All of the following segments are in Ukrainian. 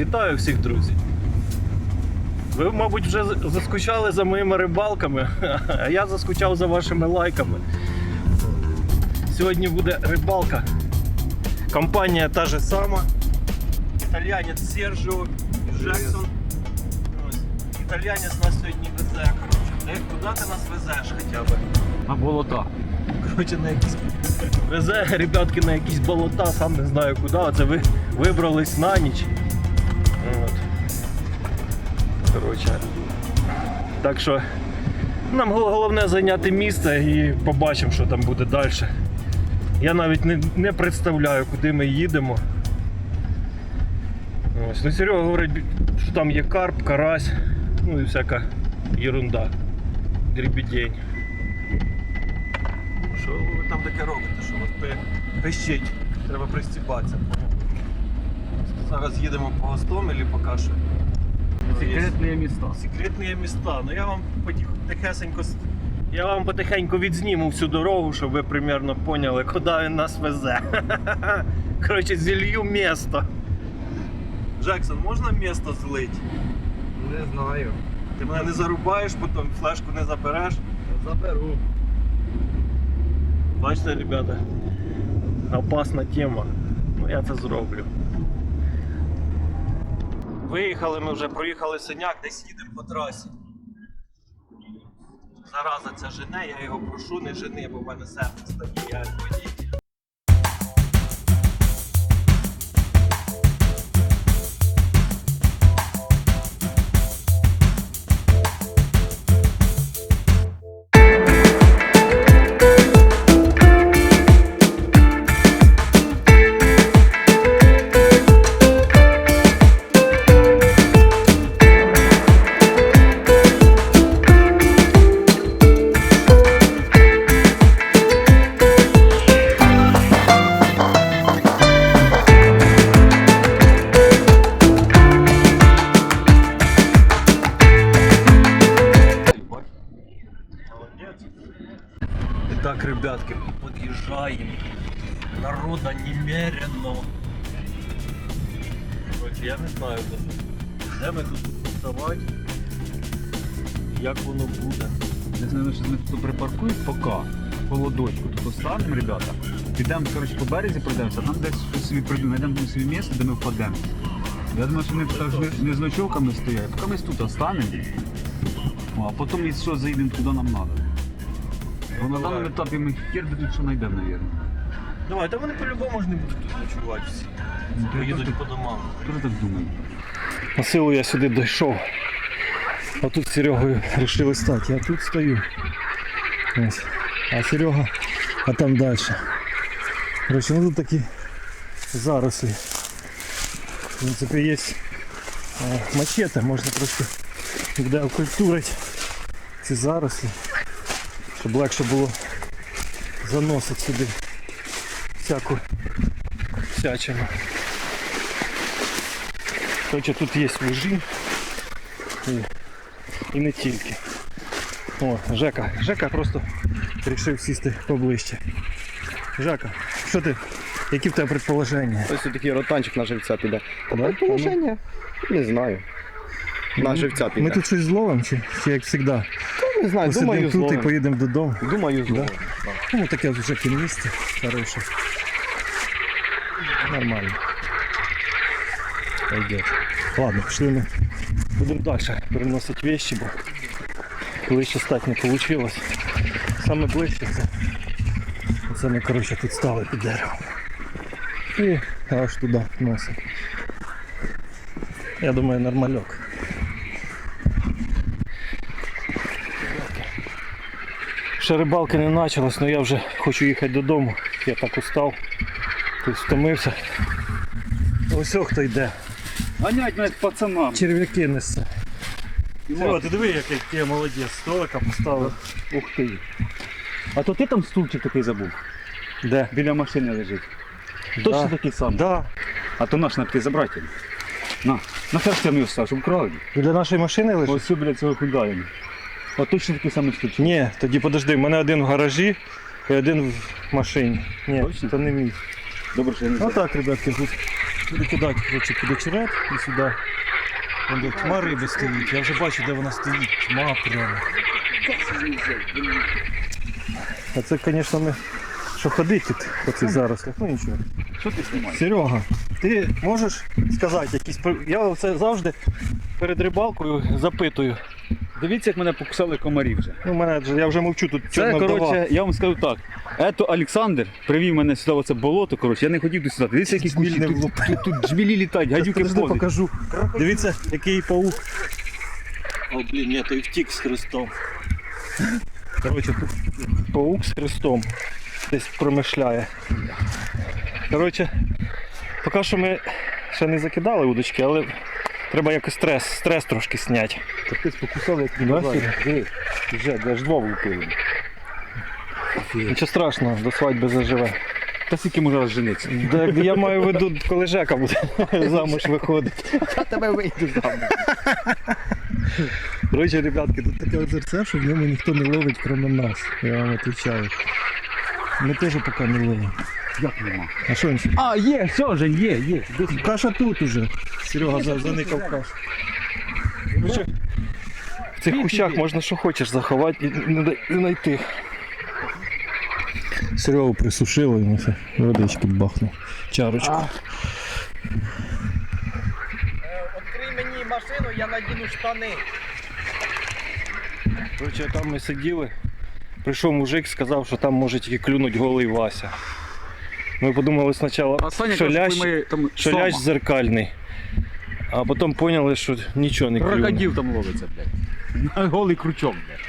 Вітаю всіх, друзі. Ви, мабуть, вже заскучали за моїми рибалками, а я заскучав за вашими лайками. Сьогодні буде рибалка. Компанія та же сама. Італіянець Сержіо Джексон. Ось. Італіянець нас сьогодні везе. Коротше. Куди ти нас везеш хоча б? На болота. Коротше, на якісь везе ребятки на якісь болота, сам не знаю куди. Оце ви вибрались на ніч. Коротше. Так що нам головне зайняти місце і побачимо, що там буде далі. Я навіть не, не представляю, куди ми їдемо. Ось. Ну, Серега говорить, що там є карп, карась, ну і всяка ерунда. Дрібідень. Що ви там таке робите? Що от пищить? Треба пристібатися. Зараз їдемо по Гостомелі поки що. Секретные места. Секретні міста. Ну я вам потіх- я вам потихеньку відзніму всю дорогу, щоб ви примерно поняли, куди він нас везе. Коротше, зілью місто. Джексон, можна місто злить? Не знаю. Ти мене не зарубаєш, потім флешку не забереш. Заберу. Бачите, ребята, опасна тема. Ну я це зроблю. Виїхали ми вже, проїхали синяк, десь їдемо по трасі. Зараза ця жене, я його прошу, не жени, бо в мене серце стає, знаю де ми тут вставати, як воно буде. Я знаю, що ми тут припаркують поки. Холодочку тут оставимо, ребята. Підемо, коротше, по березі пройдемося, там десь собі прийдемо, знайдемо собі місце, де ми впадемо. Я думаю, що вони так не, не з ночовками стоять, поки ми тут останемо. А потім, якщо заїдемо туди, нам треба. Бо на даному етапі ми хер би тут що знайдемо, мабуть. Давай, та вони по-любому ж не будуть тут ночувати всі. Поїдуть по домам. Тоже так думаю. На силу я сюди дійшов. А тут з Серегою вирішили стати. Я тут стою. Ось. А Серега, а там далі. Коротше, ну тут такі зарослі. В принципі, є е, мачете, можна трошки буде окультурити ці зарослі, щоб легше було заносити сюди всяку всячину. Короче, тут є лужі і, і не тільки. О, Жека. Жека просто вирішив сісти поближче. Жека, що ти? Які в тебе предположення? Ось такий ротанчик на живця піде. Да? Положення? Не знаю. На живця піде. Ми тут щось зловимо чи, чи як завжди? не знаю, Посидимо думаю, тут і поїдемо додому. Думаю, зловим. Ну, таке вже місце хороше. Нормально. Пойдет. Ладно, пішли ми. Будемо далі переносити вещи, бо ближче стати не вийшло. Саме ближче це. Це ми коротше тут стали під деревом. І аж туди носимо. Я думаю, нормальок. Ще рибалки не почалась, але я вже хочу їхати додому. Я так устав. Тут втомився. Ось хто йде. Ганять навіть пацанам. Черв'яки несе. О, ти диви, який ти молодець, столика поставив. Ух ти. А то ти там стульчик такий забув. Де? Біля машини лежить. Точно Да. такий самий. Да. А то наш на забрати. На, на хрестя мені став, щоб украли. Біля нашої машини лежить? Ось біля цього хульдаєм. А точно такий самий стульчик. Ні, тоді подожди, в мене один в гаражі і один в машині. Ні, Точно? це не мій. Добре, що я не Ну знаю. так, ребятки, тут буду кидати під очерет і сюди. Вон де тьма риби стоїть. Я вже бачу, де вона стоїть. Тьма прямо. А це, звісно, не що ходить тут по цих зарослях, ну нічого. Що ти знімаєш? Серега, ти можеш сказати якісь. Я це завжди перед рибалкою запитую. Дивіться, як мене покусали комарі вже. Ну, мене я вже мовчу тут Це, чорна вдова. коротше, я вам скажу так. Ето Олександр привів мене сюди в це болото, коротше, я не хотів до сюди. Дивіться, які кущі. Тут, тут, тут джмілі літають, гадюки Подожди, повзуть. покажу. Дивіться, який паук. О, блін, ні, той втік з хрестом. Коротше, тут паук з хрестом десь промишляє. Коротше, поки що ми ще не закидали удочки, але треба якось стрес, стрес трошки зняти. Капець покусали, як Бачите? Вже, аж два влупили. Нічого страшного, до свадьби заживе. Та скільки може раз жениться? Да, Я маю в виду, коли Жека буде замуж виходить. Я тебе вийду замуж. Коротше, ребятки, тут таке озерце, що в ньому ніхто не ловить, крім нас. Я вам відповідаю. Ми теж поки не ловимо. Як нема? А що він? А, є, все, Жень, є, є. Каша тут уже. Серега за- заникав кашу. В цих кущах можна що хочеш заховати і не дай- не знайти. Серегу присушили, йому все, водички бахнув. Чарочку. Відкрий мені машину, я надіну штани. Коротше, там ми сиділи. Прийшов мужик, сказав, що там може тільки клюнуть голий Вася. Ми подумали спочатку, що лящ, що лящ зеркальний. А потім поняли, що нічого не клюне. Крокодил там ловиться, блядь. На голий крючок, блядь.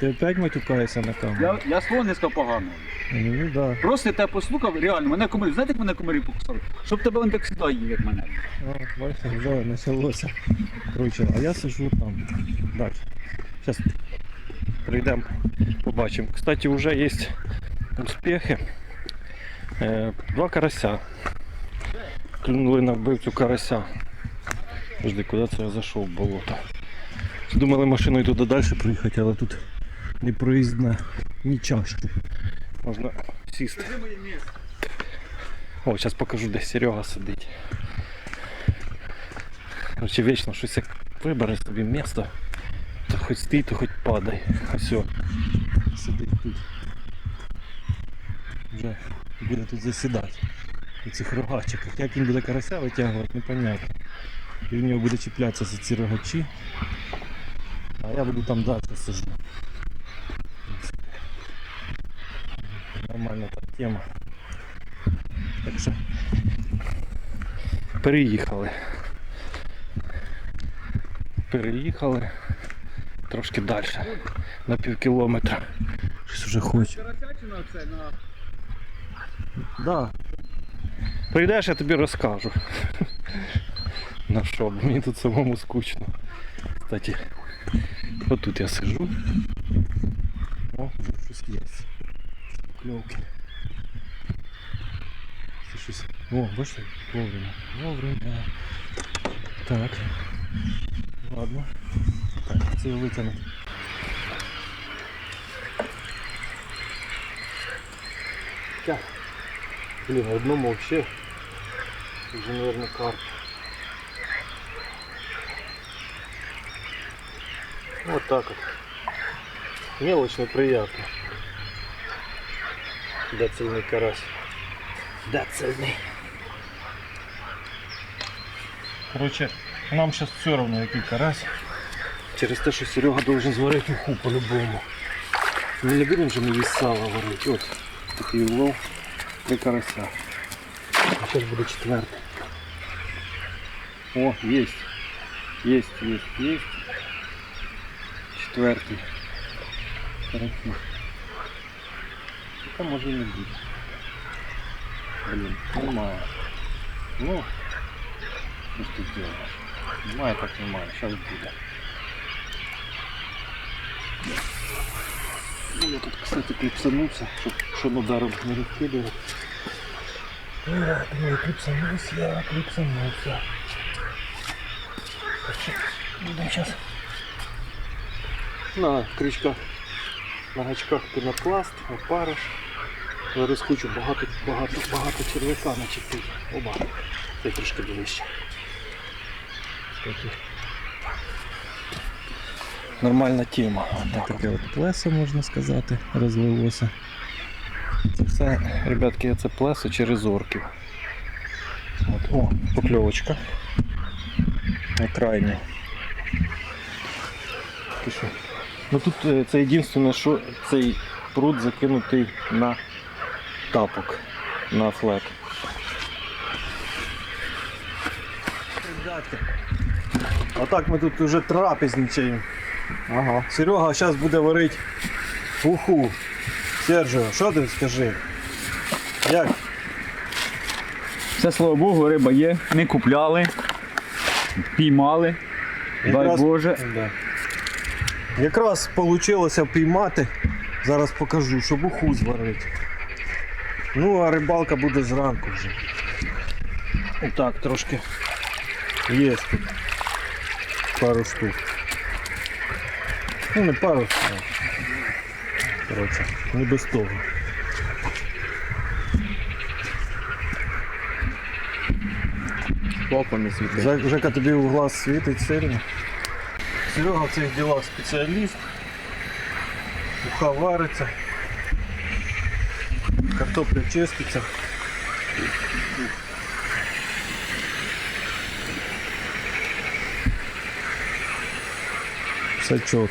Ти опять матюкаєшся на камеру? Я, я слово не сказав погано. Ну да. Просто я тебе послухав, реально, мене комарі, знаєте, як мене комарі покусали? Щоб тебе він так сюди їв, як мене. О, бачите, вже почалося. Коротше, а я сижу там. Далі. Зараз прийдемо, побачимо. Кстати, вже є успіхи. Е, Два карася. Клюнули на вбивцю карася. Жди, куди це я зайшов в болото. Думали машиною туди далі проїхати, але тут не проїздна, ні чашки. Можна сісти. О, зараз покажу, де Серега сидить. Короче, вічно щось як вибере собі місто. То хоч стій, то хоч падай. А все. Сидить тут. Вже буде тут засідати. У цих рогачиках. Як він буде карася витягувати, непонятно. І в нього буде чіплятися за ці рогачі. А я буду там далі сижу. Нормальна та тема. Так що переїхали. Переїхали трошки далі, на пів кілометра. Щось вже хоче. Да. Прийдеш, я тобі розкажу. На що, мені тут самому скучно. Кстати, отут я сижу. О, вже щось є. Кльовки. Це щось. О, бачите, вовремя. Вовремя. Так. Ладно. Так, це я витягну. Так. Блин, а одному вообще уже, наверное, карп. Вот так вот. Мелочно приятно. Да цельный карась. Да цельный. Короче, нам сейчас все равно який карась. Через те, що Серега должен зварити уху по-любому. Ми не будемо же весь сало варити. От такий улов. Три карася. Сейчас буде четвертый. О, есть. Есть, есть, есть. Четвертый. Хорошо Пока може і не бути. Блін, немає. Ну, що ж ти зробиш? Немає, так немає. Зараз буде. Ну, я тут, кстати, кліпсанувся, щоб що ударом не розкидувати. Я думаю, кліпсанувся, я кліпсанувся. Так що, будемо зараз на крючках, на гачках пінопласт, опариш. Зараз хочу багато, багато, багато черв'яка начепити. Оба. Це трішки ближче. Нормальна тема. Таке от плесо, можна сказати, розвелося. Це все, ребятки, це плесо через орків. От, о, покльовочка. На крайній. Ну тут е, це єдине, що цей пруд закинутий на тапок, на флет. А так ми тут вже трапезничаємо. Ага. Серега зараз буде варити уху. Сержио, що ти скажи? Як? Все, слава Богу, риба є. Не купляли, піймали. Дай Якраз- Боже. Да. Якраз вийшло піймати. Зараз покажу, щоб уху зварити. Ну, а рибалка буде зранку вже. Отак, трошки є тут пару штук. Ну не пару, а коротше, не без того. Хлопами світи. Жек- Жека тобі в глаз світить сильно. Серега в цих ділах спеціаліст. Уха вариться. Картопля чиститься. Чітко.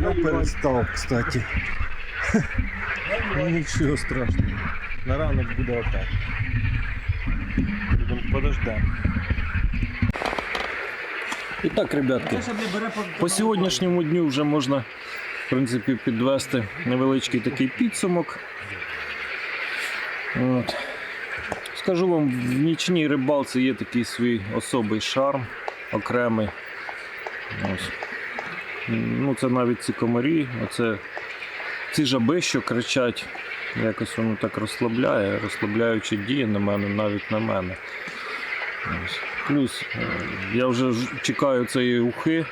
Я перестав, кстати. Нічого страшного. На ранок буде. Будемо подождемо. І так, ребятки, по сьогоднішньому дню вже можна в принципі підвести невеличкий такий підсумок. От. Скажу вам, в нічній рибалці є такий свій особий шарм, окремий. Ось. Ну, це навіть ці комарі, оце ці жаби, що кричать, якось воно так розслабляє, розслабляючи діє на мене, навіть на мене. Ось. Плюс е, я вже чекаю цієї ухи,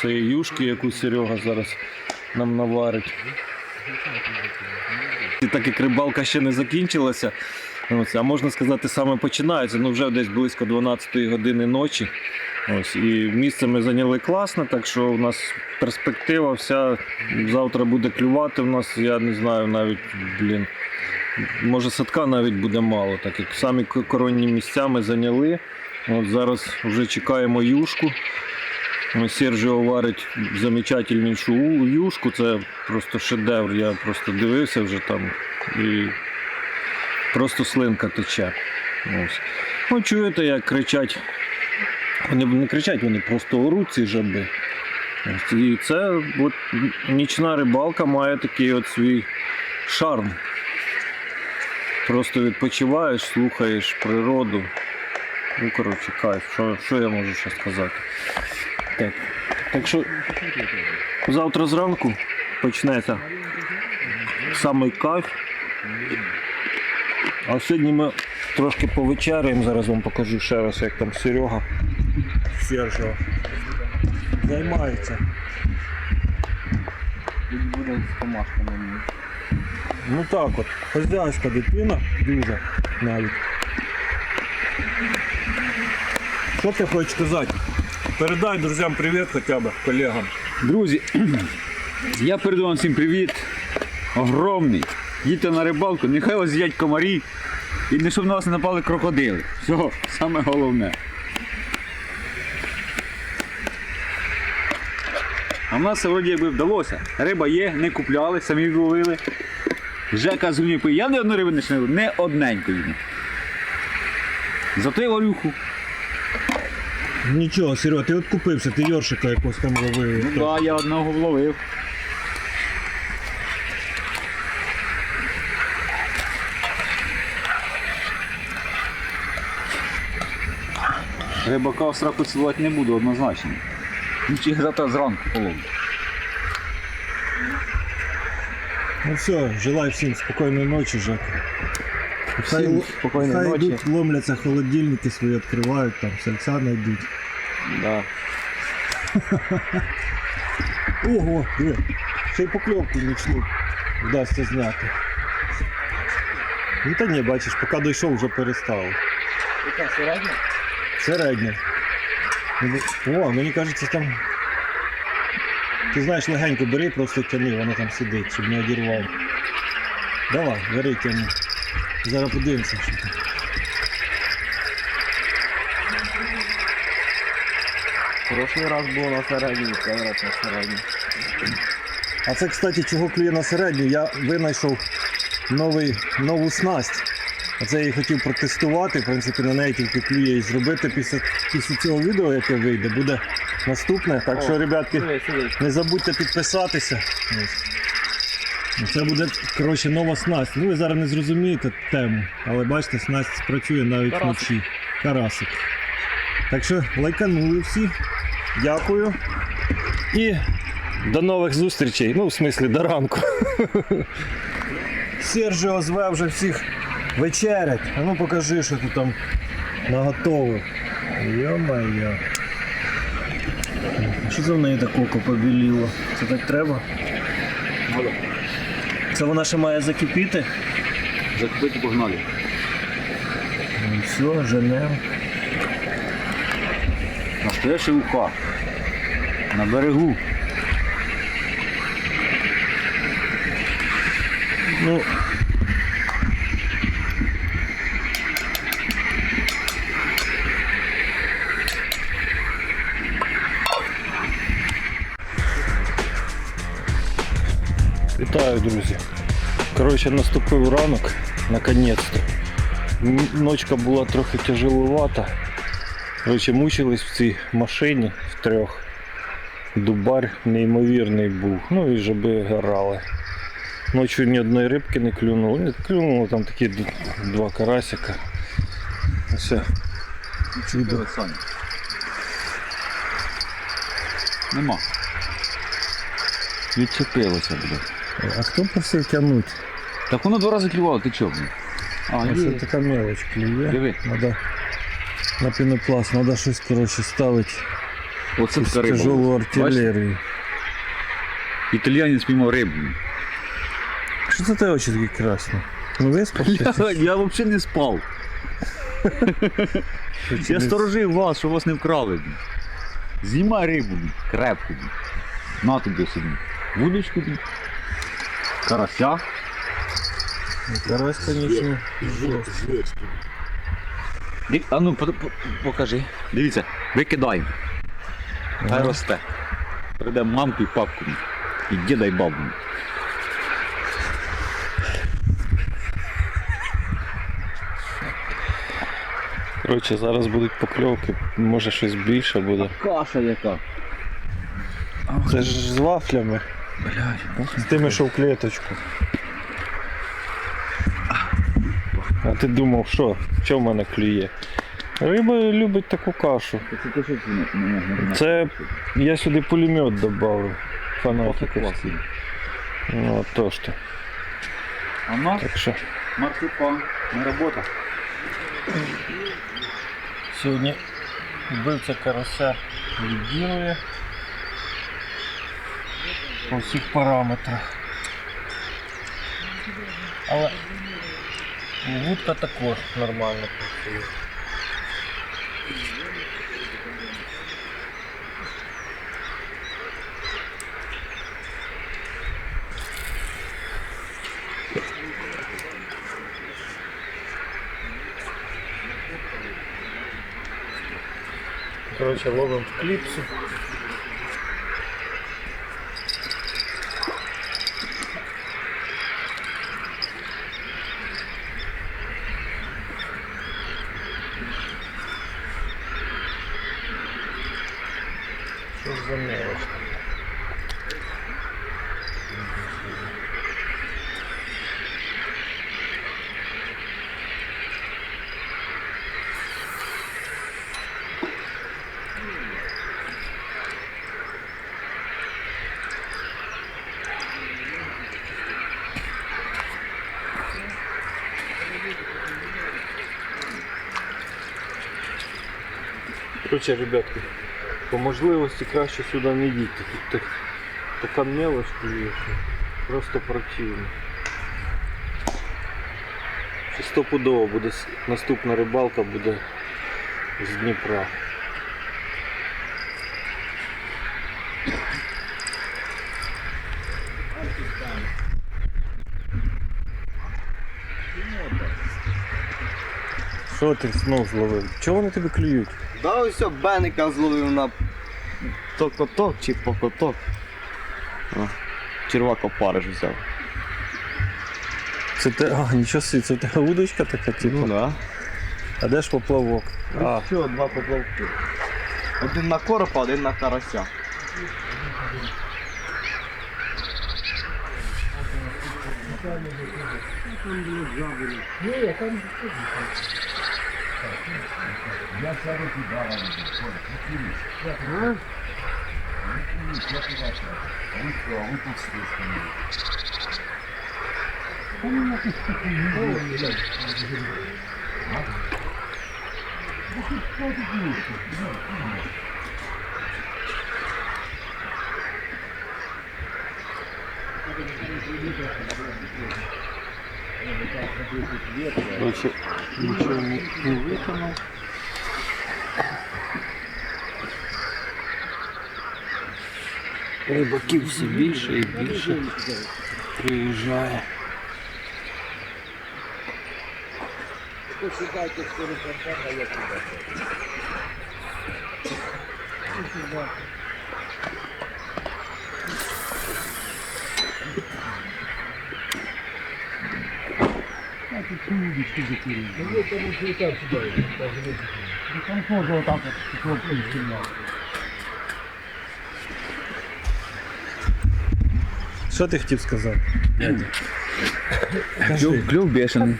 цієї юшки, яку Серега зараз нам наварить. І так як рибалка ще не закінчилася, ось, а можна сказати, саме починається, ну вже десь близько 12 години ночі. Ось, і місце ми зайняли класно, так що у нас перспектива вся завтра буде клювати в нас, я не знаю навіть, блін. Може садка навіть буде мало, так як самі коронні місця ми зайняли. От зараз вже чекаємо юшку. Ось Сержіо варить замечательнішу юшку, це просто шедевр. Я просто дивився вже там і просто слинка тече. Ось. Ну, чуєте, як кричать вони не кричать, вони просто оруть ці жаби. Ось, І це от, нічна рибалка має такий от свій шарм. Просто відпочиваєш, слухаєш природу. Ну, коротше, кайф. Що, що я можу ще сказати? Так. так що завтра зранку почнеться самий кайф. А сьогодні ми трошки повечеряємо, зараз вам покажу ще раз, як там Серега. Сержо. Займається. Буде з помашками. Ну так от, хазяйська дитина, дуже навіть. Що ти хочеш сказати? Передай друзям привіт хоча б, колегам. Друзі, я передаю вам всім привіт. Огромний. Їдьте на рибалку, нехай вас з'їдять комарі. І не щоб на вас не напали крокодили. Все, саме головне. А в нас це вроді якби вдалося. Риба є, не купляли, самі ловили. Жека зумів. Я не одну рибу не снив, не одненької. Зато й варюху. Нічого, Серега, ти от купився, ти Йоршика якось там ловив. Ну так, я одного вловив. Рибака в сраку цілувати не буду однозначно. Ну, чи завтра зранку половлю. Ну все, желаю всім спокійної ночі, Жек. Хай, Всім л- спокійної хай ночі. йдуть, ломляться холодильники свої відкривають, там сальця знайдуть. Да. Ого, диви, ще й покльовку нічну вдасться зняти. Ну та ні, бачиш, поки дійшов, вже перестав. Яка середня? Середня. Ну, О, мені кажеться, там. Ти знаєш, легенько бери, просто тяни, воно там сидить, щоб не одірвав. Давай, бери тяни. Зараз подивимося, що там. Прошлий раз було на середній, цей раз на середній. А це, кстати, чого клює на середню, я винайшов новий, нову снасть. Оце я її хотів протестувати, в принципі, на неї тільки клює і зробити після, після цього відео, яке вийде, буде наступне. Так що, ребятки, не забудьте підписатися. Ось. І Це буде коротше, нова снасть. Ну, ви зараз не зрозумієте тему, але бачите, снасть спрацює навіть вночі. Карасик. Так що лайканули всі. Дякую. І до нових зустрічей. Ну, в смислі, до ранку. Сержіо зве вже всіх вечерять. А ну покажи, що ти там наготовив. Йо-моє. Що це в неї так око побіліло? Це так треба? Це вона ще має закипіти? Закупити погнали. Ну, все, женемо. Настоящий уха. На берегу. Ну, Вітаю, друзі. Коротше, наступив ранок, наконець-то. Ночка була трохи тяжеловата. Коротше, мучились в цій машині в трьох. Дубар неймовірний був. Ну і жаби горали. Ночью ні одної рибки не клюнуло. Ні, клюнуло там такі два карасика. Все. Чудо. Саня. Нема. Відчепилося, блядь. А хто просив тягнути? Так воно два рази клювало, ти чого? А, Це є. така мелоч клює. Диви. Надо на пінопласт, треба щось коротше ставити. Оце Якусь така риба. тяжелу артилерію. Італіянець піймав рибу. Що це тебе очі такі красні? Ну виспався? Я, я взагалі не спав. Я сторожив вас, що вас не вкрали. блін. Знімай рибу, блін, крепку. блін. На тобі собі. Вудочку, блін. карася. Карась, звісно. Ді- А ну, по- по- покажи. Дивіться, викидаємо. Хай росте. Прийде мамку і папку. І діда і бабу. Коротше, зараз будуть покльовки, може щось більше буде. Каша яка. Це ж з вафлями. З тими, що в клеточку. А ти думав, що? Що в мене клює? Риба любить таку кашу. Це те, що не можна. Це я сюди пулемет додав. Класний. Ну, то ж то. А нас Так що марципан, не робота. сьогодні вбивця карася лідірує по всіх параметрах. Але вудка також нормально. Короче, ловим клипсу. Короче, ребятки, по можливості краще сюди не їдьте. Так така мелочь просто противно. Стопудово буде наступна рибалка буде з Дніпра. Що ти знов зловив? Чого вони тебе клюють? Да ось о, беника зловив на токоток чи покоток. О, червак опариш взяв. Це те. А, нічого собі, це тебе удочка така, типу. Ну да. А де ж поплавок? А, Що, два поплавки. Один на коропа, один на карася. Я сяду туда, Валентин, понял? Четыре. Thank you. Короче, нічого не, не виконав. Рибаків все більше і більше приїжджає. Що ти хотів сказати? Клюв, клюв бешений.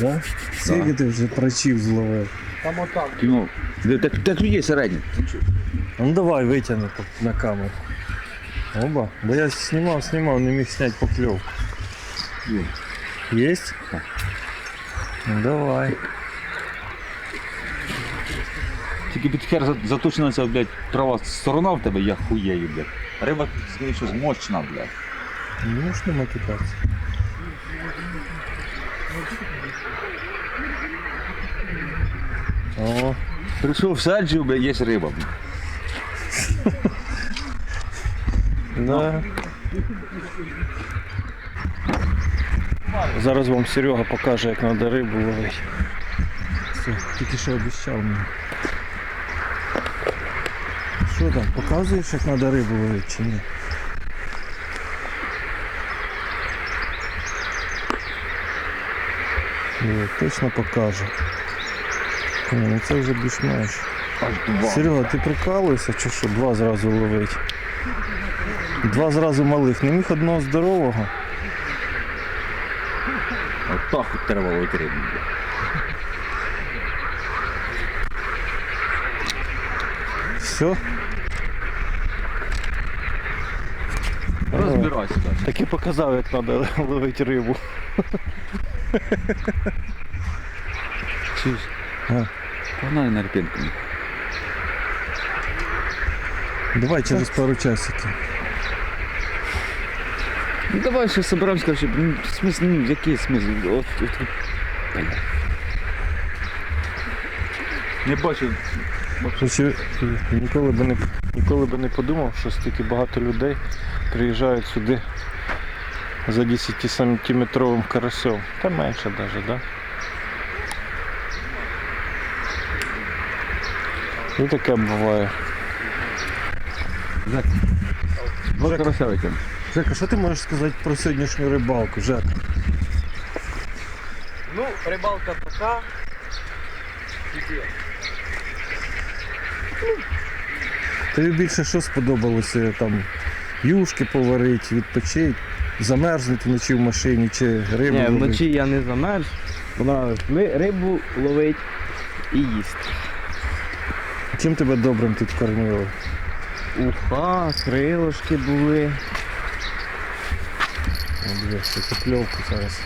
Да? Скільки ти вже прачів зловив? Клюв. Так, так є середній. Ну давай витягни по- на камеру. Оба. Бо я знімав, знімав, не міг зняти покльовку. Есть? Ну давай. Тільки під хер заточена ця, блядь, трава сторона в тебе, я хуєю, блядь. Риба, скоріше, змощена, блядь. Не можеш не матюкатися. О, Прийшов саджу, блядь, є риба, блядь. да. Зараз вам Серега покаже, як треба рибу ловити. Все, тільки що обіцяв мені. Що там, показуєш, як треба рибу ловити чи ні? Ні, точно покаже. Ні, ну це вже більш-менш. Серега, ти прикалуєшся чи що два зразу ловить? Два зразу малих, не міг одного здорового. От треба ловити. Все, Розбирайся, так і показав, як треба ловити рибу. А. Погнали на репінку. Давай через пару часиків. Ну давай ще соберемося, короче, ну, смисл, ну, який смисл? От, от. Не бачу. Короче, ніколи би не ніколи би не подумав, що стільки багато людей приїжджають сюди за 10 сантиметровим карасем. Та менше навіть, да? І таке буває. Вот красавики. Жека, що ти можеш сказати про сьогоднішню рибалку, Жека? Ну, рибалка така. Тобі більше що сподобалося там юшки поварити, відпочити, замерзнути вночі в машині чи рибу. Ні, ловити? вночі я не замерз. Ми рибу ловить і їсти. Чим тебе добрим тут кормили? Уха, крилишки були. Дивись, це покльовку зараз.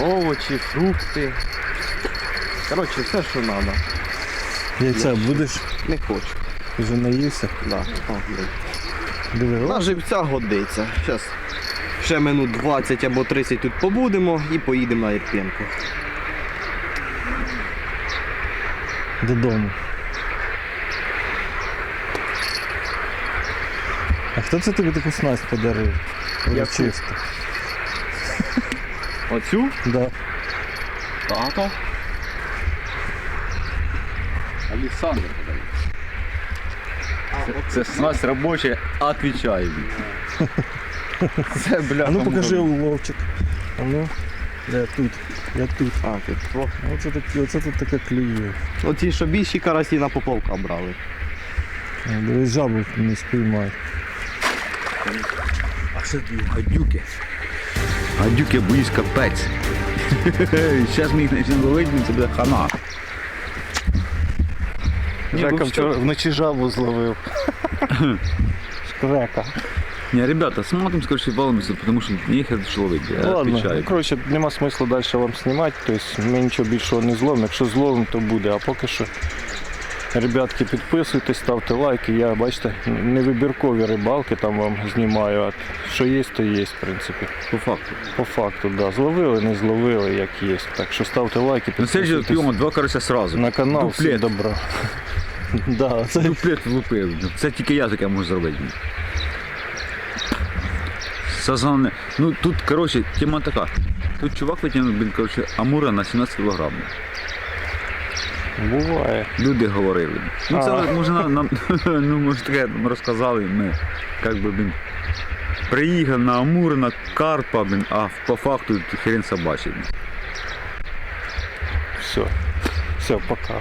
овочі, фрукти. Коротше, все, що треба. Яйця будеш? Не хочу. Вже наївся? Да. Диви, На живця годиться. Зараз ще минут 20 або 30 тут побудемо і поїдемо на Ірпінку. додому. А хто це тобі таку снасть подарив? Яку? Чисто. Оцю? Да. Тато. Олександр подарив. Це, це снасть робоча, отвечаю. Це бля. А ну покажи уловчик. А ну. Я тут. Я тут. А, ти. Оце, такі, оце тут таке клює. Оці, що більші карасі на поповка брали. Дивись, жабу не спіймай. А що ти? Гадюки. Гадюки боюсь капець. Зараз ми їх почнемо ловити, це буде хана. Жека ну, вчора вночі жабу зловив. Шкрека. Не, ребята, смотрим, скорее валимся, потому что нехер что ловить. Я Ладно, отвечаю. ну, коротше, нема смислу далі вам знімати, тобто ми нічого більшого не зловимо. Якщо зловимо, то буде. А поки що, ребятки, підписуйтесь, ставте лайки. Я, бачите, не вибіркові рибалки там вам знімаю, а що є, то є, в принципі. По факту. По факту, да. Зловили, не зловили, як є. Так що ставте лайки, На следующий раз підписуйтесь два карася сразу. на канал. Всім добра. Да, це Дуплет влупив. Це тільки я таке можу зробити. Сазан. Ну тут, коротше, тема така. Тут чувак витягнув, блін, коротше, амура на 17 кг. Буває. Люди говорили. Ну це А. може нам, нам ну може таке нам розказали. Ми як би він Приїхав на Амур, на Карпа, блін, а по факту хрен собачий. Все. Все, пока.